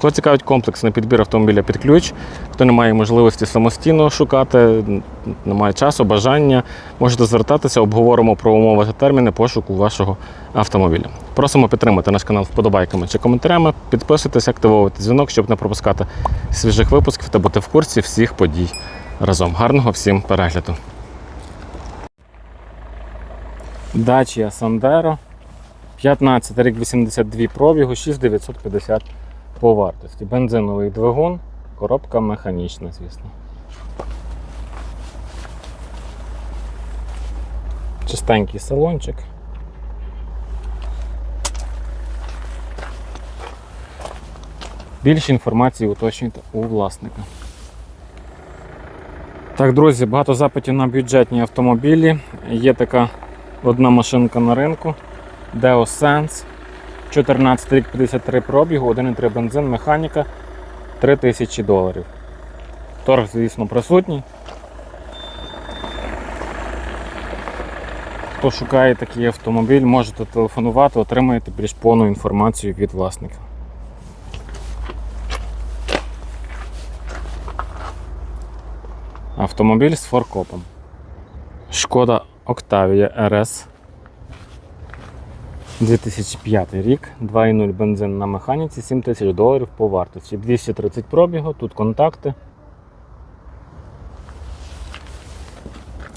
Кого цікавить комплексний підбір автомобіля під ключ, хто не має можливості самостійно шукати, не має часу, бажання, можете звертатися, обговоримо про умови та терміни пошуку вашого автомобіля. Просимо підтримати наш канал вподобайками чи коментарями, підписуйтесь, активовувати дзвінок, щоб не пропускати свіжих випусків та бути в курсі всіх подій разом. Гарного всім перегляду. Дачія Сандеро. 15 рік 82 пробігу, 6950 по вартості. Бензиновий двигун, коробка механічна, звісно. Чистенький салончик. Більше інформації уточнюйте у власника. Так, друзі, багато запитів на бюджетні автомобілі. Є така одна машинка на ринку. Deo Sense. 14 рік 53 пробігу, 1,3 бензин, механіка 3000 доларів. Торг, звісно, присутній. Хто шукає такий автомобіль, можете телефонувати, отримаєте більш повну інформацію від власника. Автомобіль з форкопом. Шкода Octavia RS 2005 рік, 2,0 бензин на механіці, 7 тисяч доларів по вартості. 230 пробігу, тут контакти.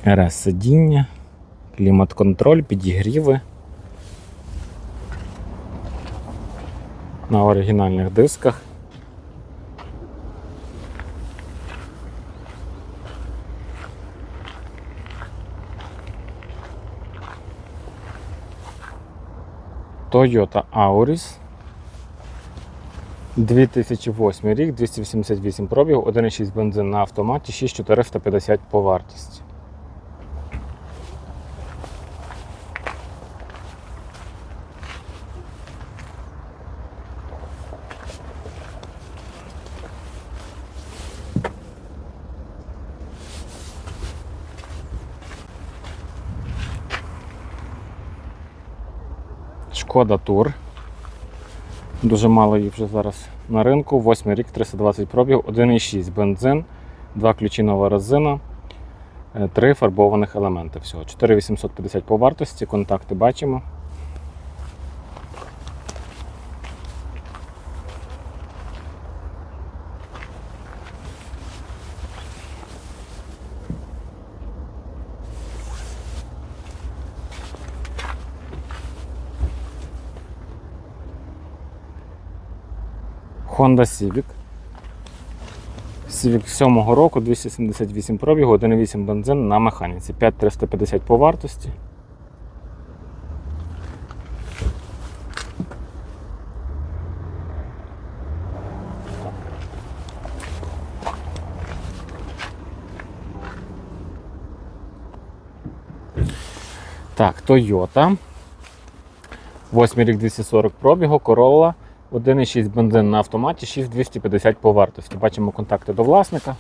РС сидіння, клімат-контроль, підігріви. На оригінальних дисках. Toyota Auris. 2008 рік, 288 пробігу, 1,6 бензин на автоматі, 6450 по вартості. Шкода Тур. Дуже мало їх вже зараз на ринку. 8 рік, 320 пробів, 1,6 бензин, 2 ключі нова резина, 3 фарбованих елементи всього. 4850 по вартості, контакти бачимо. Honda Civic. Civic 7 року, 278 пробігу, 1,8 бензин на механіці. 5350 по вартості. Так, Toyota. 8 рік 240 пробігу, Corolla. 1,6 бензин на автоматі, 6250 по вартості. Бачимо контакти до власника.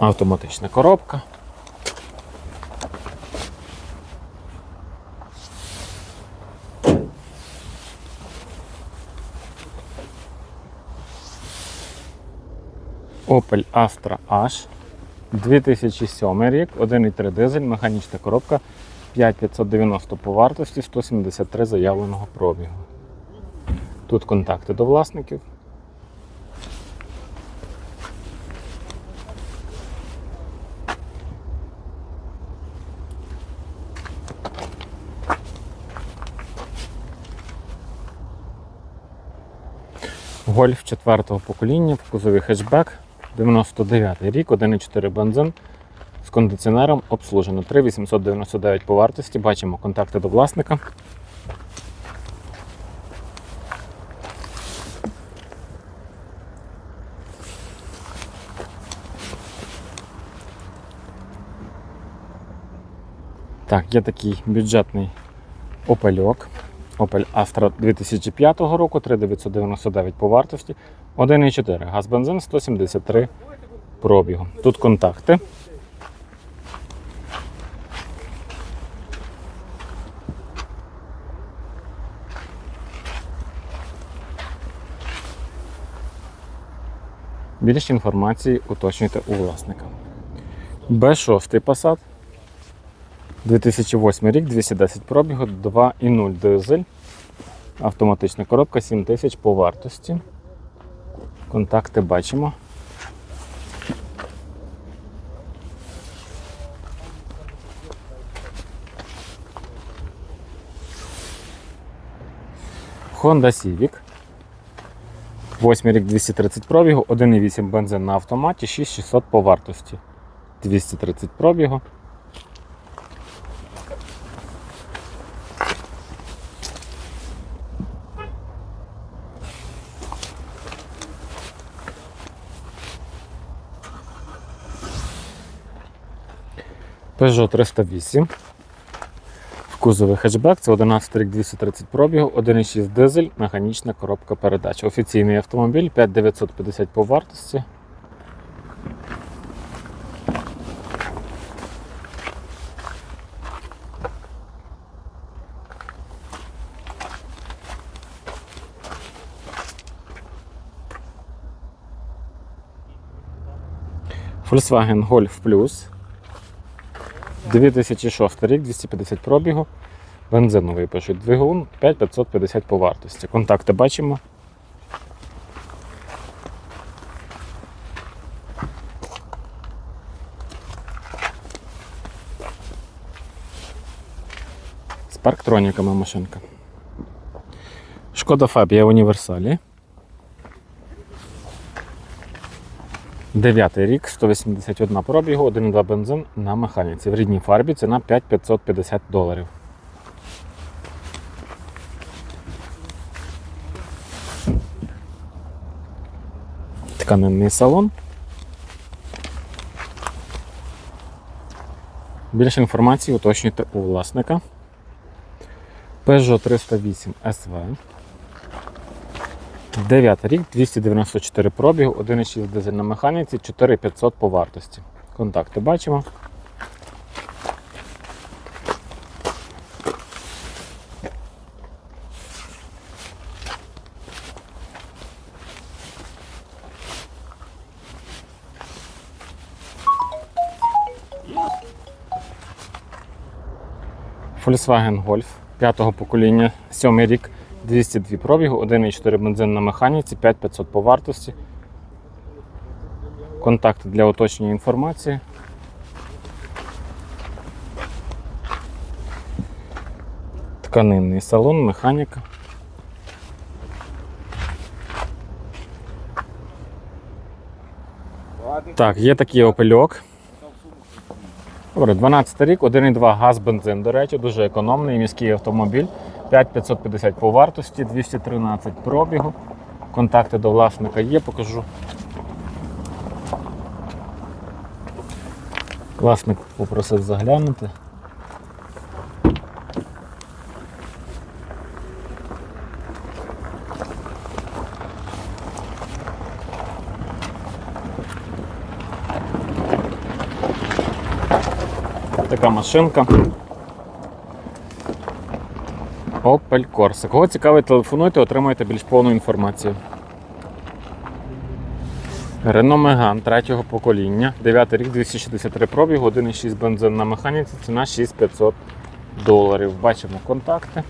Автоматична коробка. Opel Astra H 2007 рік, 1,3 дизель, механічна коробка. 5590 по вартості, 173 заявленого пробігу. Тут контакти до власників. Гольф 4-го покоління в кузові хетчбек, 99 рік, 1,4 бензин з кондиціонером обслужено. 3899 по вартості. Бачимо контакти до власника. Так, є такий бюджетний опельок. Opel Astra 2005 року, 3999 по вартості, 1,4 газ бензин 173 пробігу. Тут контакти. Більше інформації уточнюйте у власника. Б6 Passat. 2008 рік, 210 пробігу, 2,0 дизель. Автоматична коробка 7000 по вартості. Контакти бачимо. Honda Civic. 8 рік 230 пробігу, 1,8 бензин на автоматі, 6600 по вартості. 230 пробігу. Peugeot 308. В кузові хетчбек, це 11 рік 230 пробігу, 1,6 дизель, механічна коробка передач. Офіційний автомобіль 5950 по вартості. Volkswagen Golf Plus 2006 рік, 250 пробігу. Бензиновий пишуть двигун 5550 по вартості. Контакти бачимо. З парктроніками машинка. Шкода Фабія універсалі. Дев'ятий рік, 181 пробігу, 1,2 бензин на механіці. В рідній фарбі ціна 5550 доларів. Тканинний салон. Більше інформації уточнюйте у власника. Peugeot 308 SV. 9 рік, 294 пробігу, 1,6 дизель на механіці, 4500 по вартості. Контакти бачимо. Volkswagen Golf 5-го покоління, 7 рік, 202 пробігу, 1,4 бензин на механіці, 5500 по вартості. Контакти для уточнення інформації. Тканинний салон, механіка. Так, є такий опельок. Добре, 12 рік, 1,2 газ бензин, до речі, дуже економний міський автомобіль. 5550 по вартості, 213 пробігу. Контакти до власника є, покажу. Власник попросив заглянути. Така машинка. Opel Corsa. Кого цікавить, телефонуйте, отримаєте більш повну інформацію. Renault Megane третього покоління, 9 рік, 263 пробігу, 1,6 бензин на механіці, ціна 6500 доларів. Бачимо контакти.